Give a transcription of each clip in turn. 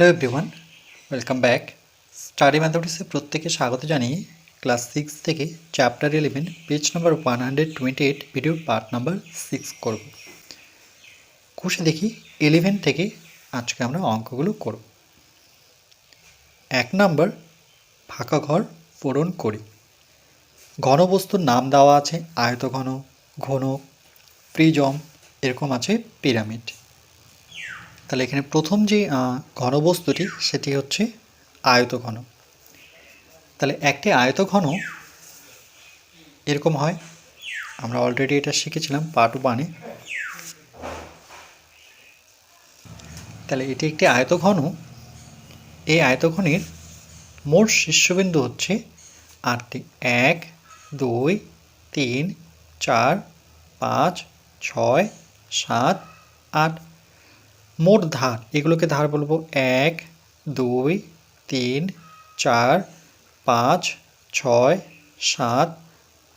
Hello everyone welcome back study ম্যাথমেটিক্সে প্রত্যেকে স্বাগত জানিয়ে ক্লাস সিক্স থেকে chapter eleven page number one hundred twenty eight video part number six করব। কোষে দেখি ইলেভেন থেকে আজকে আমরা অঙ্কগুলো করব। এক নাম্বার ফাঁকা ঘর পূরণ করি। ঘনবস্তুর নাম দেওয়া আছে আয়তঘন ঘন প্রিজম, এরকম আছে পিরামিড তাহলে এখানে প্রথম যে ঘনবস্তুটি সেটি হচ্ছে আয়তঘন। তাহলে একটি আয়তঘন এরকম হয়, আমরা অলরেডি এটা শিখেছিলাম পার্ট ওয়ানে তাহলে এটি একটি আয়তঘন, এই আয়তঘনের মোট শীর্ষবিন্দু হচ্ছে আটটি। এক, দুই, তিন, চার, পাঁচ, ছয়, সাত, আট মোট ধার, এগুলোকে ধার বলব এক, দুই, তিন, চার, পাঁচ, ছয়, সাত,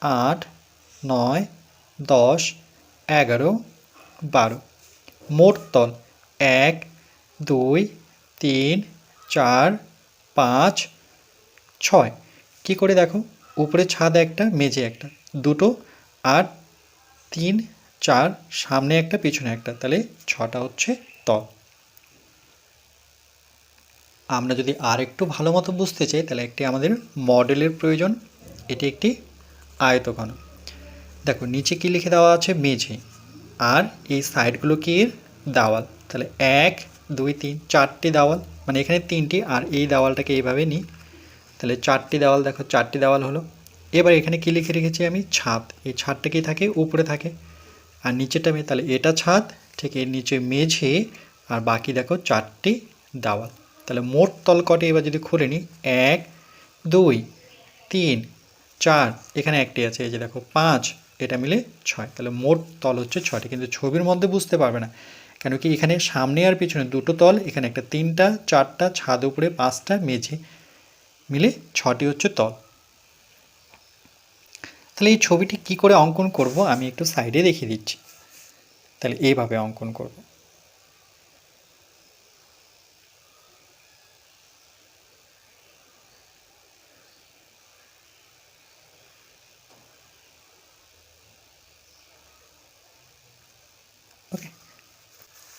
আট, নয়, দশ, এগারো, বারো। মোট তল এক, দুই, তিন, চার, পাঁচ, ছয়। কি করে দেখো? উপরে ছাদ একটা, মেঝে একটা। দুটো আর তিন, চার, সামনে একটা, পিছনে একটা। তাহলে ছটা হচ্ছে আমরা যদি আর একটু ভালো মতো বুঝতে চাই, তাহলে একটি আমাদের মডেলের প্রয়োজন। এটি একটি আয়তঘন দেখো, নিচে কি লিখে দেওয়া আছে? মেঝে। আর এই সাইডগুলো কি দেওয়াল। তাহলে এক, দুই, তিন, চারটি দেওয়াল। মানে এখানে তিনটি, আর এই দেওয়ালটাকে এইভাবে নিই। তাহলে চারটি দেওয়াল, দেখো, চারটি দেওয়াল হলো। এবার এখানে কী লিখে রেখেছি আমি? ছাদ। এই ছাদটা কি থাকে? উপরে থাকে। আর নিচেটা আমি তাহলে এটা ছাদ এর নিচে মেঝে আর বাকি দেখো চারটি দাওয়াল। তাহলে মোট তল কটে এবার যদি খুলে নিই, এক, দুই, তিন, চার, এখানে একটি আছে, এই যে দেখো পাঁচ, এটা মিলে ছয়। তাহলে মোট তল হচ্ছে ছয়টি, কিন্তু ছবির মধ্যে বুঝতে পারবে না, কেন কি এখানে সামনে আর পিছনে দুটো তল, এখানে একটা তিনটা, চারটা, ছাদ উপরে পাঁচটা, মেঝে মিলে ছটি হচ্ছে তল। তাহলে এই ছবিটি কি করে অঙ্কন করব আমি একটু সাইডে দেখিয়ে দিচ্ছি। তাহলে এইভাবে অঙ্কন করব।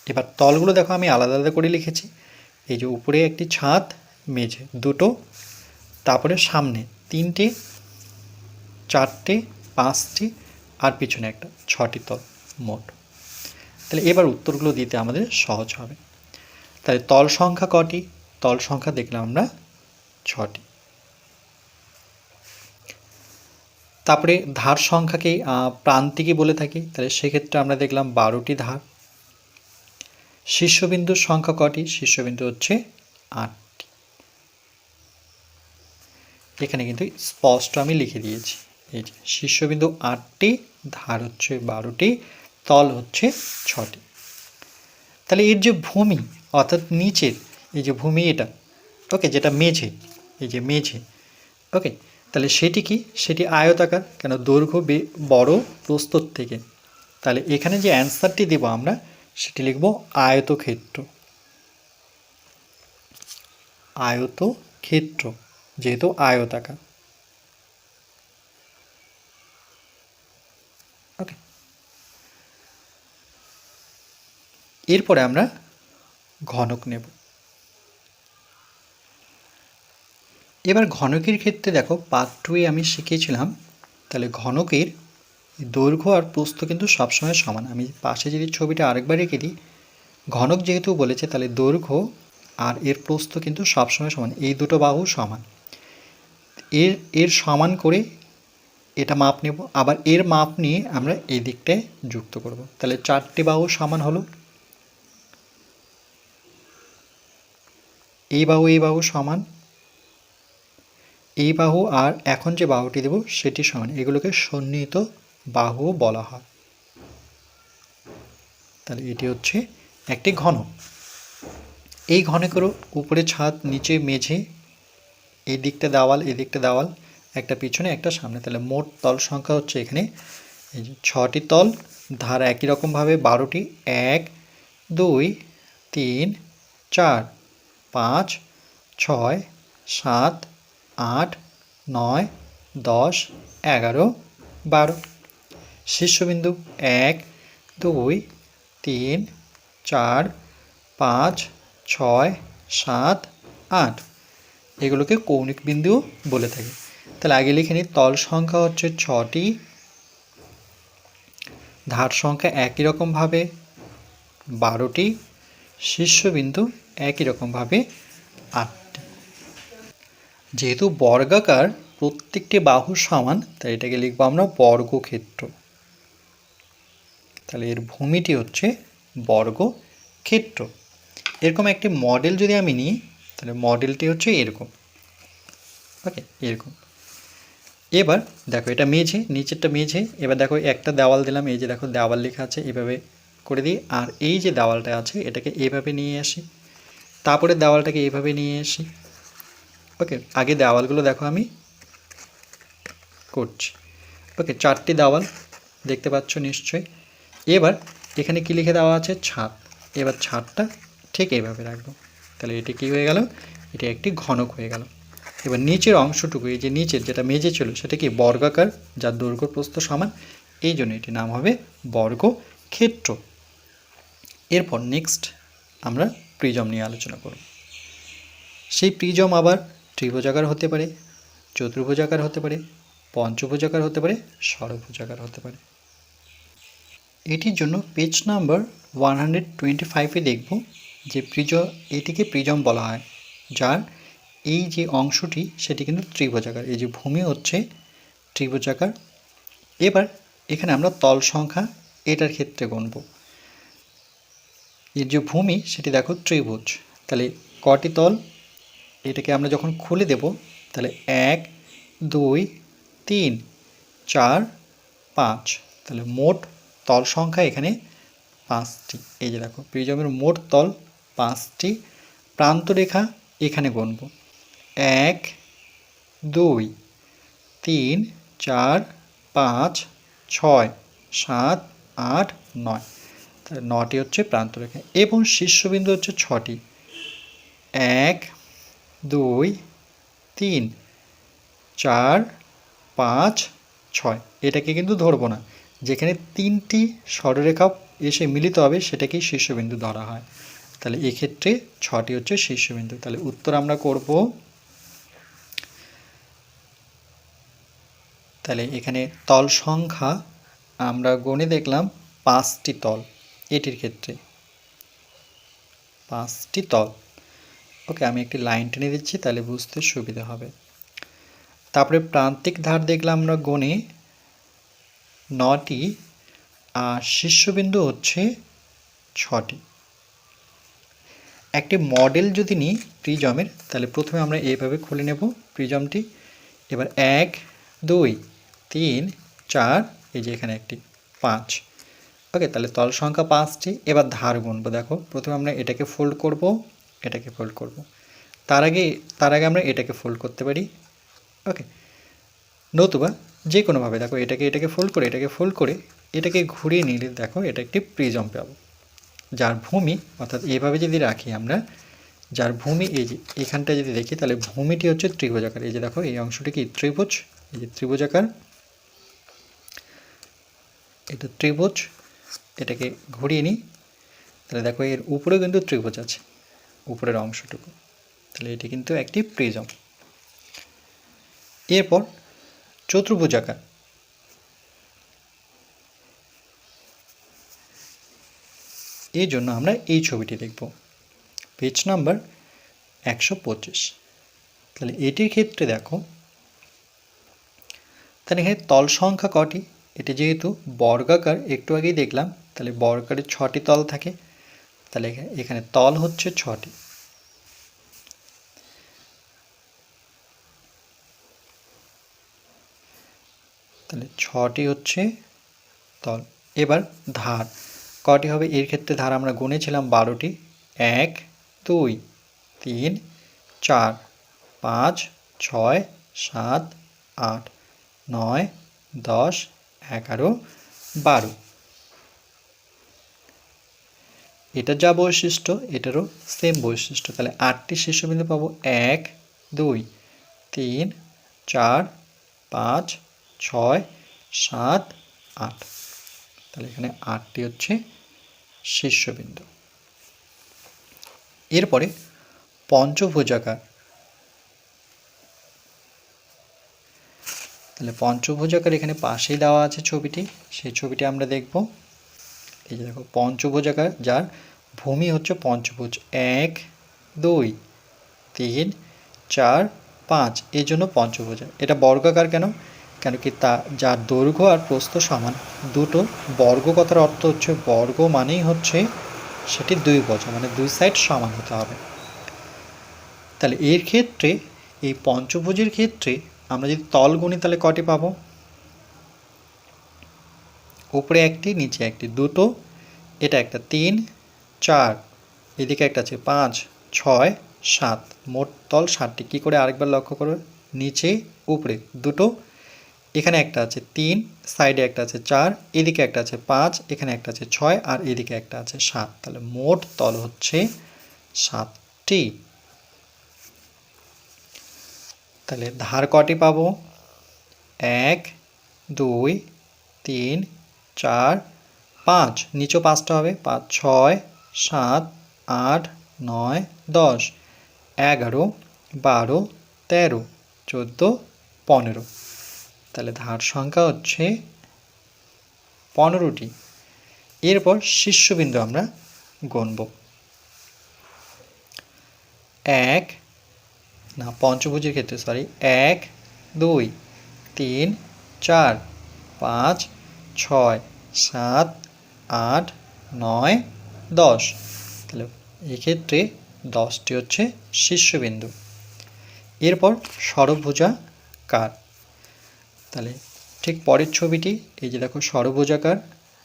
এবার তলগুলো দেখো, আমি আলাদা আলাদা করে লিখেছি। এই যে উপরে একটি ছাদ, মেঝে দুটো, তারপরে সামনে তিনটে, চারটে, পাঁচটি, আর পিছনে একটা, ছটি তল, মোট। তাহলে এবার উত্তরগুলো দিতে আমাদের সহজ হবে। তাহলে তল সংখ্যা কটি? তল সংখ্যা দেখলাম আমরা ছটি। তারপরে ধার সংখ্যাকে প্রান্তিকই বলে থাকি। তাহলে সেক্ষেত্রে আমরা দেখলাম বারোটি ধার। শীর্ষবিন্দুর সংখ্যা কটি? শীর্ষবিন্দু হচ্ছে আটটি। এখানে কিন্তু স্পষ্ট আমি লিখে দিয়েছি। এই যে, শীর্ষবিন্দু আটটি, ধার হচ্ছে বারোটি তল হচ্ছে ছটি। তাহলে এর যে ভূমি, অর্থাৎ নিচের, এই যে ভূমি এটা ওকে যেটা মেঝে, এই যে মেঝে ওকে তাহলে সেটি কি? সেটি আয়তাকার, কেন দৈর্ঘ্য বে- বড় প্রস্তর থেকে। তাহলে এখানে যে অ্যান্সারটি দেব আমরা, সেটি লিখব আয়তক্ষেত্র। আয়তক্ষেত্র, যেহেতু আয়তাকার। এরপরে আমরা ঘনক নেব। এবার ঘনকের ক্ষেত্রে দেখো পার্ট টুয়ে আমি শিখিয়েছিলাম, তাহলে ঘনকের দৈর্ঘ্য আর প্রস্থ কিন্তু সবসময় সমান। আমি পাশে যদি ছবিটা আরেকবার রেখে দিই, ঘনক যেহেতু বলেছে, তাহলে দৈর্ঘ্য আর এর প্রস্থ কিন্তু সবসময় সমান। এই দুটো বাহু সমান। এর এর সমান করে এটা মাপ নেব। আবার এর মাপ নিয়ে আমরা এই দিকটায় যুক্ত করব। তাহলে চারটি বাহু সমান হলো। এই বাহু এই বাহু সমান। এই বাহু আর এখন যে বাহুটি দেব, সেটি সমান। এগুলোকে সন্নিহিত বাহু বলা হয়। তাহলে এটি হচ্ছে একটি ঘন। এই ঘনকেরও উপরে ছাদ, নিচে মেঝে এই দিকটা দেওয়াল এই দিকটা দেওয়াল, একটা পিছনে, একটা সামনে। তাহলে মোট তল সংখ্যা হচ্ছে এখানে এই যে ছটি তল। ধার একই রকমভাবে বারোটি। এক, দুই, তিন, চার। পাঁচ, ছয়, সাত, আট, নয়, দশ, এগারো, বারো। শীর্ষবিন্দু এক, দুই, তিন, চার, পাঁচ, ছয়, সাত, আট। এগুলোকে কৌণিক বিন্দুও বলে থাকি। তাহলে আগে লিখে নিই, তল সংখ্যা হচ্ছে ছটি। ধার সংখ্যা একই রকমভাবে বারোটি। শীর্ষবিন্দু একই রকমভাবে আটটি যেহেতু বর্গাকার, প্রত্যেকটি বাহু সমান, তাই এটাকে লিখব আমরা বর্গক্ষেত্র। তাহলে এর ভূমিটি হচ্ছে বর্গক্ষেত্র। এরকম একটি মডেল যদি আমি নিই, তাহলে মডেলটি হচ্ছে এরকম। ওকে, এরকম। এবার দেখো এটা মেঝে, নিচেরটা মেঝে। এবার দেখো একটা দেওয়াল দিলাম, এই যে দেখো দেওয়াল লেখা আছে, এভাবে করে দিই। আর এই যে দেওয়ালটা আছে, এটাকে এভাবে নিয়ে আসি। তারপরে দেওয়ালটাকে এভাবে নিয়ে আসি। ওকে আগে দেওয়ালগুলো দেখো আমি। করছি। ওকে চারটি দেওয়াল দেখতে পাচ্ছ নিশ্চয়ই। এবার এখানে কি লিখে দেওয়া আছে? ছাদ। এবার ছাদটা ঠিক এইভাবে রাখব। তাহলে এটি কি হয়ে গেল? এটি একটি ঘনক হয়ে গেল। এবার নিচের অংশটুকু, এই যে নিচের যেটা মেঝে ছিল, সেটা কি বর্গাকার যার দৈর্ঘ্য প্রস্থ সমান? এই জন্য এটির নাম হবে বর্গক্ষেত্র। এরপর নেক্সট আমরা প্রিজম নিয়ে আলোচনা করব। সেই প্রিজম আবার ত্রিভুজাকার হতে পারে, চতুর্ভুজাকার হতে পারে, পঞ্চভুজাকার হতে পারে, ষড়ভুজাকার হতে পারে। এটির জন্য page number one hundred twenty ফাইভে দেখব যে প্রিজ এটিকে প্রিজম বলা হয়, যার এই যে অংশটি, সেটি কিন্তু ত্রিভুজাকার। এই যে ভূমি হচ্ছে ত্রিভুজাকার। এবার এখানে আমরা তল সংখ্যা, এটার ক্ষেত্রে গণব এর যে ভূমি, সেটি দেখো ত্রিভুজ। তাহলে কটি তল? এটাকে আমরা যখন খুলে দেব, তাহলে এক, দুই, তিন, চার, পাঁচ। তাহলে মোট তল সংখ্যা এখানে পাঁচটি। এই যে দেখো, প্রিজমের মোট তল পাঁচটি। প্রান্তরেখা এখানে গণব এক, দুই, তিন, চার, পাঁচ, ছয়, সাত, আট, নয়। নটি হচ্ছে প্রান্তরেখা এবং শীর্ষবিন্দু হচ্ছে ছটি। এক, দুই, তিন, চার, পাঁচ, ছয়। এটাকে কিন্তু ধরবো না। যেখানে তিনটি সরলরেখা এসে মিলিত হবে, সেটাকেই শীর্ষবিন্দু ধরা হয়। তাহলে এক্ষেত্রে ছটি হচ্ছে শীর্ষবিন্দু। তাহলে উত্তর আমরা করব। তাহলে এখানে তল সংখ্যা আমরা গণে দেখলাম পাঁচটি তল। এটির ক্ষেত্রে। পাঁচটি তল। ওকে, আমি একটি লাইন টেনে দিচ্ছি, তাহলে বুঝতে সুবিধা হবে। তারপরে প্রান্তিক ধার দেখলাম আমরা গণে নটি, আর শীর্ষবিন্দু হচ্ছে ছটি। একটি মডেল যদি নিই প্রিজমের, তাহলে প্রথমে আমরা এইভাবে খুলে নেব প্রিজমটি। এবার এক, দুই, তিন, চার, এই যে এখানে একটি, পাঁচ। ওকে তাহলে তল সংখ্যা পাঁচটি। এবার ধার গুনবো, দেখো। প্রথমে আমরা এটাকে ফোল্ড করব, এটাকে ফোল্ড করব। তার আগে তার আগে আমরা এটাকে ফোল্ড করতে পারি। ওকে নতুবা যে কোনোভাবে দেখো, এটাকে এটাকে ফোল্ড করে, এটাকে ফোল্ড করে, এটাকে ঘুরিয়ে নিলে, দেখো, এটা একটি প্রিজম পাবো। যার ভূমি, অর্থাৎ এভাবে যদি রাখি আমরা, যার ভূমি এই যে এখানটা যদি দেখি, তাহলে ভূমিটি হচ্ছে ত্রিভুজাকার এই যে দেখো, এই অংশটি কি ত্রিভুজ? এই যে ত্রিভুজাকার এটা ত্রিভুজ এটাকে ঘুরিয়ে নিই। তাহলে দেখো এর উপরেও কিন্তু ত্রিভুজ আছে, উপরের অংশটুকু। তাহলে এটি কিন্তু একটি প্রিজম। এরপর চতুর্ভুজাকার এই জন্য আমরা এই ছবিটি দেখব। পেজ নাম্বার একশো পঁচিশ। তাহলে এটির ক্ষেত্রে দেখো, তাহলে এখানে তল সংখ্যা কটি? এটি যেহেতু বর্গাকার, একটু আগেই দেখলাম। তাহলে বর্গাকারের ছটি তল থাকে, তাহলে এখানে তল হচ্ছে ছটি। তাহলে ছটি হচ্ছে তল। এবার ধার, কটি হবে? এর ক্ষেত্রে ধার আমরা গুনেছিলাম বারোটি। এক, দুই, তিন, চার, পাঁচ, ছয়, সাত, আট, নয়, দশ, এগারো, বারো। এটা যা বৈশিষ্ট্য, এটারও সেম বৈশিষ্ট্য। তাহলে আটটি শীর্ষবিন্দু পাবো এক, দুই, তিন, চার, পাঁচ, ছয়, সাত, আট। তাহলে এখানে আটটি হচ্ছে শীর্ষবিন্দু এরপরে পঞ্চভুজাকার। তাহলে পঞ্চভুজাকার এখানে পাশেই দেওয়া আছে ছবিটি, সেই ছবিটি আমরা দেখব। এই যে দেখো, পঞ্চভুজ আকার, যার ভূমি হচ্ছে পঞ্চভুজ। এক, দুই, তিন, চার, পাঁচ, এই জন্য পঞ্চভুজা। এটা বর্গাকার কেন? কেন কি তা, যার দৈর্ঘ্য আর প্রস্থ সমান। দুটো বর্গ কথার অর্থ হচ্ছে, বর্গ মানেই হচ্ছে সেটি দুই বছর মানে দুই সাইড সমান হতে হবে। তাহলে এর ক্ষেত্রে, এই পঞ্চভুজের ক্ষেত্রে আমরা যদি তল গুনি তাহলে কটি পাবো? উপরে একটি, নিচে একটি, দুটো, এটা একটা তিন, চার, এদিকে একটা আছে পাঁচ, ছয়, সাত, মোট তল সাতটি। কী করে আরেকবার লক্ষ্য করো? নিচে, উপরে, দুটো, এখানে একটা আছে তিন, সাইডে একটা আছে চার, এদিকে একটা আছে পাঁচ, এখানে একটা আছে ছয়, আর এদিকে একটা আছে সাত। তাহলে মোট তল হচ্ছে সাতটি। তাহলে ধার কটি পাবো? এক, দুই, তিন চার, পাঁচ, নিচেও পাঁচটা হবে, পাঁচ, ছয়, সাত, আট, নয়, দশ, এগারো, বারো, তেরো, চোদ্দ, পনেরো। তাহলে ধার সংখ্যা হচ্ছে পনেরোটি। এরপর শীর্ষবিন্দু আমরা গণব। এক, না, পঞ্চভুজের ক্ষেত্রে সরি এক, দুই, তিন, চার, পাঁচ ছয়, সাত, আট, নয়, দশ। তাহলে এক্ষেত্রে দশটি হচ্ছে শীর্ষবিন্দু। এরপর ষড়ভুজা কার? তাহলে ঠিক পরের ছবিটি, এই যে দেখো ষড়ভুজাকার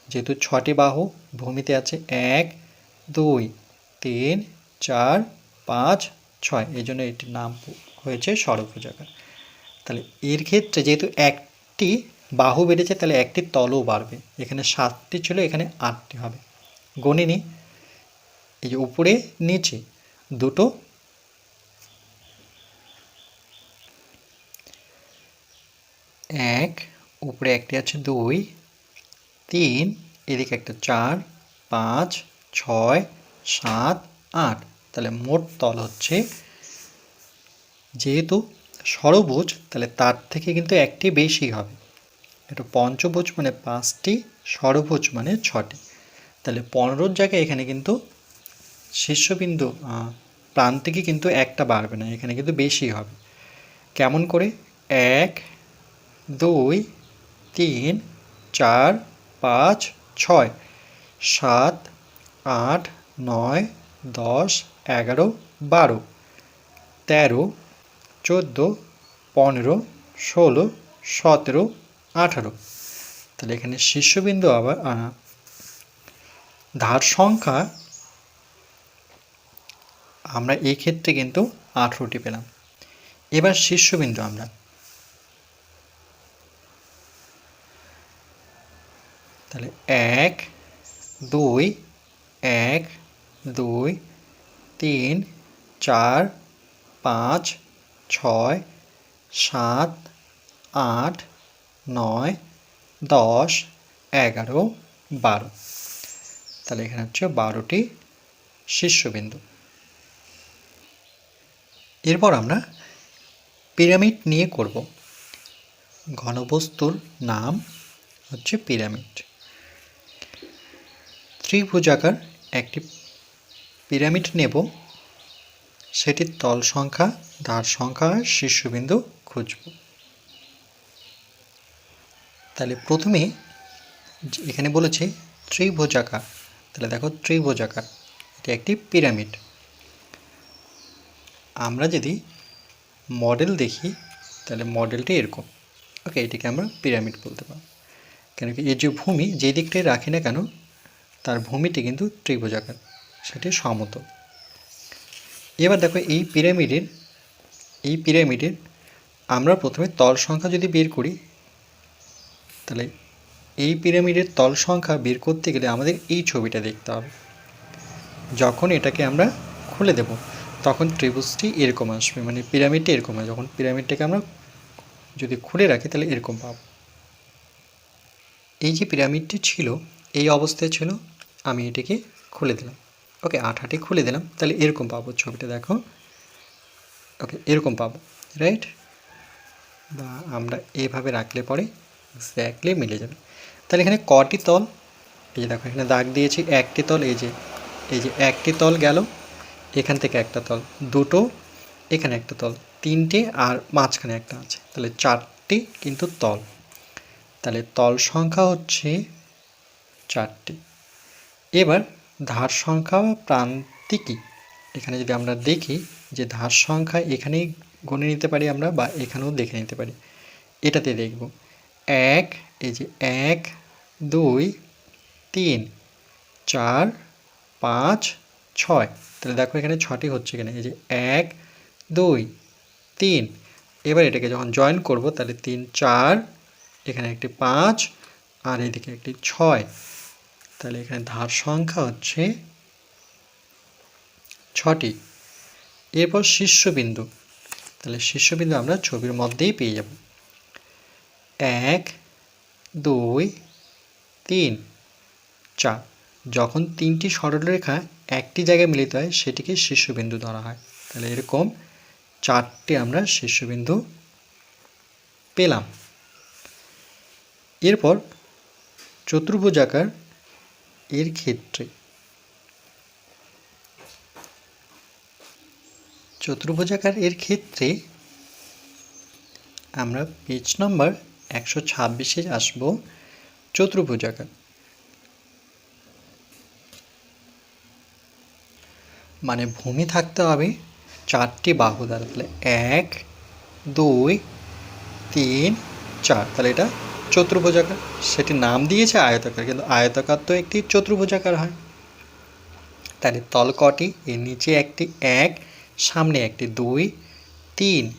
যেহেতু ছটি বাহু ভূমিতে আছে, এক, দুই, তিন, চার, পাঁচ, ছয়, এই জন্য এটির নাম হয়েছে ষড়ভুজাকার তাহলে এর ক্ষেত্রে যেহেতু একটি বাহু বেড়েছে, তাহলে একটি তলও বাড়বে। এখানে সাতটি ছিল, এখানে আটটি হবে। গণিনি, এই যে উপরে, নিচে, দুটো। এক, উপরে একটি আছে দুই, তিন, এদিকে একটা চার, পাঁচ, ছয়, সাত, আট। তাহলে মোট তল হচ্ছে, যেহেতু সরবুজ, তাহলে তার থেকে কিন্তু একটি বেশি হবে। এটা পঞ্চভুজ মানে পাঁচটি, ষড়ভুজ মানে ছটি। তাহলে পনেরোর জায়গায় এখানে কিন্তু শীর্ষবিন্দু প্রান্তিকে কিন্তু একটা বাড়বে না, এখানে কিন্তু বেশি হবে। কেমন করে? এক, দুই, তিন, চার, পাঁচ, ছয়, সাত, আট, নয়, দশ, এগারো, বারো, তেরো, চোদ্দ, পনেরো, ষোলো, সতেরো আঠারো। তাহলে এখানে শীর্ষবিন্দু আবার ধার সংখ্যা, আমরা এই ক্ষেত্রে কিন্তু আঠেরোটি পেলাম। এবার শীর্ষবিন্দু আমরা। তাহলে এক, দুই এক, দুই, তিন, চার, পাঁচ, ছয়, সাত, আট নয়, দশ, এগারো, বারো। তাহলে এখানে হচ্ছে বারোটি শীর্ষবিন্দু। এরপর আমরা পিরামিড নিয়ে করব। ঘনবস্তুর নাম হচ্ছে পিরামিড। ত্রিভুজাকার একটি পিরামিড নেব। সেটির তল সংখ্যা, ধার সংখ্যা, শীর্ষবিন্দু খুঁজব। তাহলে প্রথমে এখানে বলেছে ত্রিভুজাকার। তাহলে দেখো ত্রিভুজাকার, এটি একটি পিরামিড। আমরা যদি মডেল দেখি, তাহলে মডেলটি এরকম। ওকে এটিকে আমরা পিরামিড বলতে পারি কেন কি, এই যে ভূমি যে দিকটাই রাখি না কেন, তার ভূমিটি কিন্তু ত্রিভুজাকার, সেটি সমতল। এবার দেখো এই পিরামিডের এই পিরামিডের আমরা প্রথমে তল সংখ্যা যদি বের করি তাহলে এই পিরামিডের তল সংখ্যা বের করতে গেলে আমাদের এই ছবিটা দেখতে হবে। যখন এটাকে আমরা খুলে দেব, তখন ত্রিভুজটি এরকম আসবে মানে পিরামিডটি এরকম হয়। যখন পিরামিডটাকে আমরা যদি খুলে রাখি, তাহলে এরকম পাবো। এই যে পিরামিডটি ছিল, এই অবস্থায় ছিল, আমি এটিকে খুলে দিলাম। ওকে, আঠাটি খুলে দিলাম, তাহলে এরকম পাবো ছবিটা, দেখো। ওকে, এরকম পাবো, রাইট? বা আমরা এভাবে রাখলে পরে এক্স্যাক্টলি মিলে যাবে। তাহলে এখানে কটি তল? এই যে দেখো, এখানে দাগ দিয়েছি, একটি তল, এই যে এই যে একটি তল গেল, এখান থেকে একটা তল, দুটো, এখানে একটা তল, তিনটে, আর মাঝখানে একটা আছে। তাহলে চারটি কিন্তু তল। তাহলে তল সংখ্যা হচ্ছে চারটি। এবার ধার সংখ্যা বা এখানে যদি আমরা দেখি যে ধার সংখ্যা এখানেই গণে নিতে পারি আমরা বা এখানেও দেখে নিতে পারি। এটাতে দেখব। এক, এই যে এক, দুই, তিন, চার, পাঁচ, ছয়। তাহলে দেখো এখানে ছটি হচ্ছে এখানে। এই যে এক, দুই, তিন। এবার এটাকে যখন জয়েন করব, তাহলে তিন, চার, এখানে একটি পাঁচ আর এদিকে একটি ছয়। তাহলে এখানে ধার সংখ্যা হচ্ছে ছটি। এরপর শীর্ষবিন্দু। তাহলে শীর্ষবিন্দু আমরা ছবির মধ্যেই পেয়ে যাব। এক, দুই, তিন। চার যখন তিনটি সরলরেখা একটি জায়গায় মিলিত হয়, সেটিকে শীর্ষবিন্দু ধরা হয়। তাহলে এরকম চারটি আমরা শীর্ষবিন্দু পেলাম। এরপর চতুর্ভুজাকার এর ক্ষেত্রে। চতুর্ভুজাকার এর ক্ষেত্রে আমরা পেজ নম্বর একশো ছাব্বিশে আসব চতুর্ভুজাকার। মানে ভূমি থাকতে হবে চারটি বাহু দ্বারা তাহলে এক, দুই, তিন, চার। তাহলে এটা চতুর্ভুজাকার। সেটি নাম দিয়েছে আয়তাকার, কিন্তু আয়তাকার তো একটি চতুর্ভুজাকার হয়। তাহলে তল কটি, এর নিচে একটি এক, সামনে একটি দুই, তিন,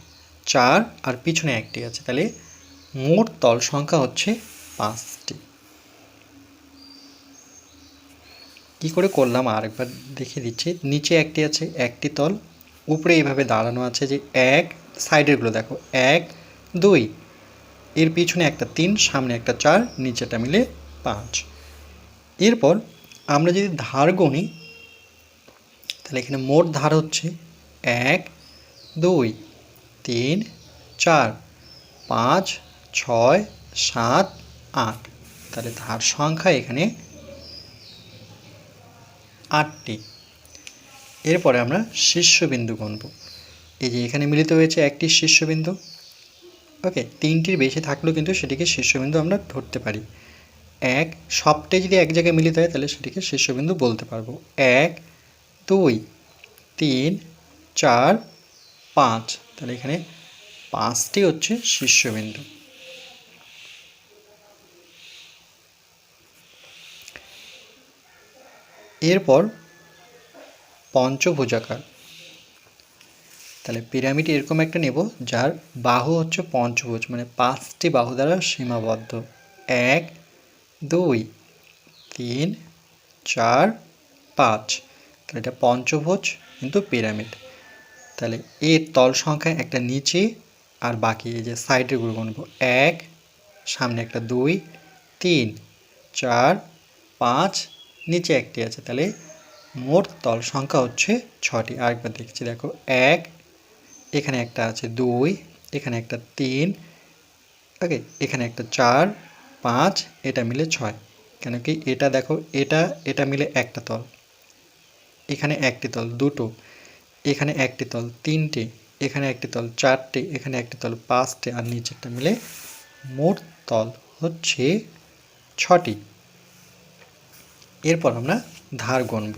চার, আর পিছনে একটি আছে। তাহলে মোট তল সংখ্যা হচ্ছে পাঁচটি। কি করে করলাম? আরেকবার দেখিয়ে দিচ্ছি। নিচে একটি আছে, একটি তল। উপরে এইভাবে দাঁড়ানো আছে যে এক সাইডেরগুলো দেখো, এক, দুই। এর পিছনে একটা তিন, সামনে একটা চার নিচেটা মিলে পাঁচ। এরপর আমরা যদি ধার গণি তাহলে এখানে মোট ধার হচ্ছে এক, দুই, তিন, চার, পাঁচ ছয়, সাত, আট। তাহলে ধার সংখ্যা এখানে আটটি। এরপরে আমরা শীর্ষবিন্দু গণব এই যে এখানে মিলিত হয়েছে একটি শীর্ষবিন্দু। ওকে, তিনটির বেশি থাকলেও কিন্তু সেটিকে শীর্ষবিন্দু আমরা ধরতে পারি। এক সবটাই যদি এক জায়গায় মিলিত হয় তাহলে সেটিকে শীর্ষবিন্দু বলতে পারব। এক, দুই, তিন, চার, পাঁচ। তাহলে এখানে পাঁচটি হচ্ছে শীর্ষবিন্দু। এরপর পঞ্চভুজাকার। তাহলে পিরামিড এরকম একটা নেব, যার বাহু হচ্ছে পঞ্চভুজ মানে পাঁচটি বাহু দ্বারা সীমাবদ্ধ। এক, দুই, তিন, চার, পাঁচ। তাহলে এটা পঞ্চভুজ কিন্তু পিরামিড। তাহলে এর তল সংখ্যা একটা নিচে আর বাকি, এই যে সাইডেরগুলো গুনবো এক, সামনে একটা দুই, তিন, চার, পাঁচ নিচে একটি আছে, তাহলে মোট তল সংখ্যা হচ্ছে ছটি আরেকবার দেখছি, দেখো, এক, এখানে একটা আছে দুই, এখানে একটা তিন, ওকে, এখানে একটা চার, পাঁচ, এটা মিলে ছয়। কেন কি এটা দেখো, এটা এটা মিলে একটা তল। এখানে একটি তল দুটো, এখানে একটি তল তিনটে, এখানে একটি তল চারটে, এখানে একটি তল পাঁচটে, আর নিচেরটা মিলে মোট তল হচ্ছে ছটি এরপর আমরা ধার গণব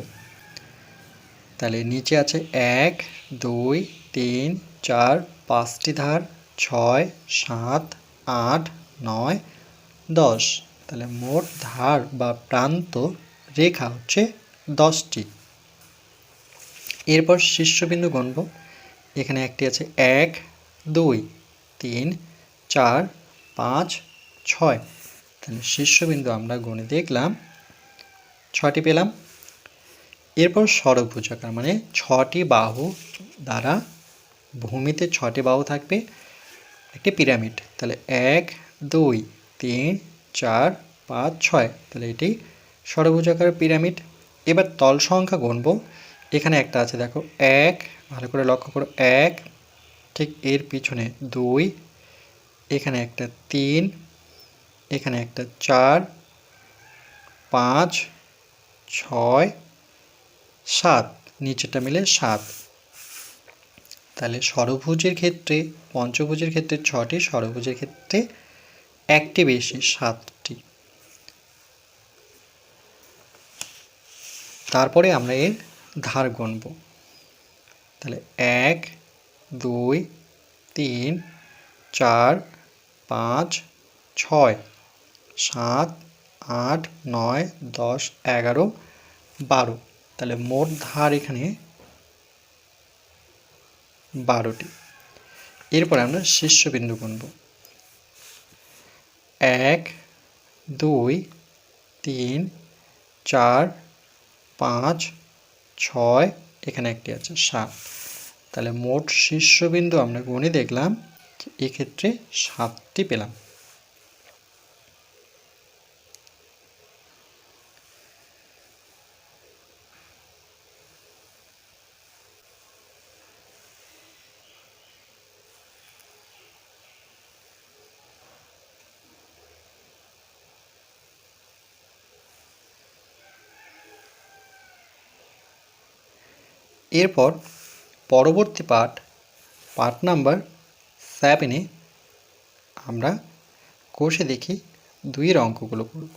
তাহলে নিচে আছে এক, দুই, তিন, চার, পাঁচটি ধার, ছয়, সাত, আট, নয়, দশ। তাহলে মোট ধার বা প্রান্ত রেখা হচ্ছে দশটি। এরপর শীর্ষবিন্দু গণব এখানে একটি আছে এক, দুই, তিন, চার, পাঁচ, ছয়। তাহলে শীর্ষবিন্দু আমরা গণে দেখলাম ছয়টি পেলাম। এরপর ষড়ভুজাকার মানে ছটি বাহু দ্বারা ভূমিতে ছটি বাহু থাকবে। একটি পিরামিড, তাহলে এক, দুই, তিন, চার, পাঁচ, ছয়, তাহলে এটি ষড়ভুজাকার পিরামিড। এবার তল সংখ্যা গুনব। এখানে একটা আছে, দেখো, এক, ভালো করে লক্ষ্য করো, এক, ঠিক এর পিছনে দুই, এখানে একটা তিন, এখানে একটা চার, পাঁচ ছয়, সাত নিচেটা মিলে সাত। তাহলে ষড়ভুজের ক্ষেত্রে, পঞ্চভুজের ক্ষেত্রে ছটি ষড়ভুজের ক্ষেত্রে একটি বেশি, সাতটি। তারপরে আমরা এর ধার গুনব। তাহলে এক, দুই, তিন, চার, পাঁচ, ছয়, সাত আট, নয়, দশ, এগারো, বারো। তাহলে মোট ধার এখানে বারোটি। এরপর আমরা শীর্ষবিন্দু গুনব। এক, দুই, তিন, চার, পাঁচ, ছয়, এখানে একটি আছে সাত। তাহলে মোট শীর্ষবিন্দু আমরা গুনে দেখলাম এক্ষেত্রে সাতটি পেলাম। এরপর পরবর্তী পাঠ পার্ট নাম্বার সেভেনে আমরা কষে দেখি দুইয়ের অঙ্কগুলো করব